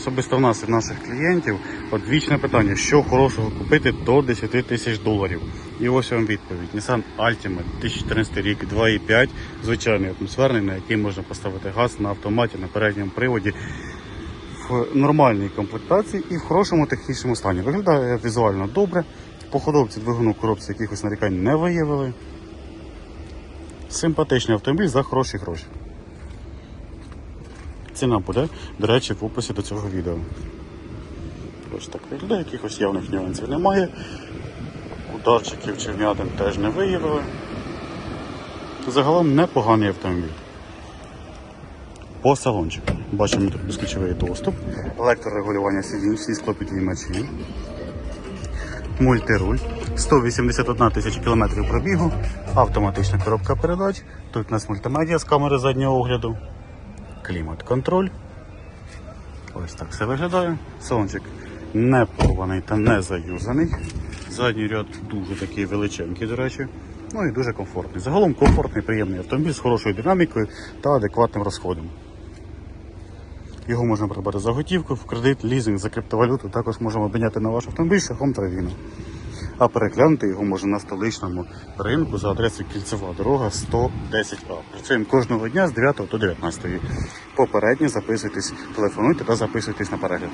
особисто в нас і в наших клієнтів от вічне питання, що хорошого купити до 10 тисяч доларів. І ось вам відповідь. Nissan Altima 2014 рік 2.5, звичайний атмосферний, на який можна поставити газ на автоматі на передньому приводі в нормальній комплектації і в хорошому технічному стані. Виглядає візуально добре. По ходовці двигуну коробці якихось нарікань не виявили. Симпатичний автомобіль за хороші гроші. Ціна буде, до речі, в описі до цього відео. Ось так виглядає, якихось явних нюансів немає. Ударчиків чи теж не виявили. Загалом непоганий автомобіль. По салончику. Бачимо тут безключовий доступ, електрорегулювання сидінь, всі склопідіймачі, мультируль, 181 тисяча кілометрів пробігу, автоматична коробка передач. Тут у нас мультимедіа з камери заднього огляду, клімат-контроль. Ось так все виглядає. Салончик не порваний та не заюзаний. Задній ряд дуже такий величенький, до речі. Ну і дуже комфортний. Загалом комфортний, приємний автомобіль з хорошою динамікою та адекватним розходом. Його можна придбати за готівку, в кредит, лізинг, за криптовалюту. Також можемо обміняти на ваш автомобіль шляхом трейдіну. А переглянути його можна на столичному ринку за адресою Кільцева дорога 110А. Працюємо кожного дня з 9 до 19. Попередньо записуйтесь, телефонуйте та записуйтесь на перегляд.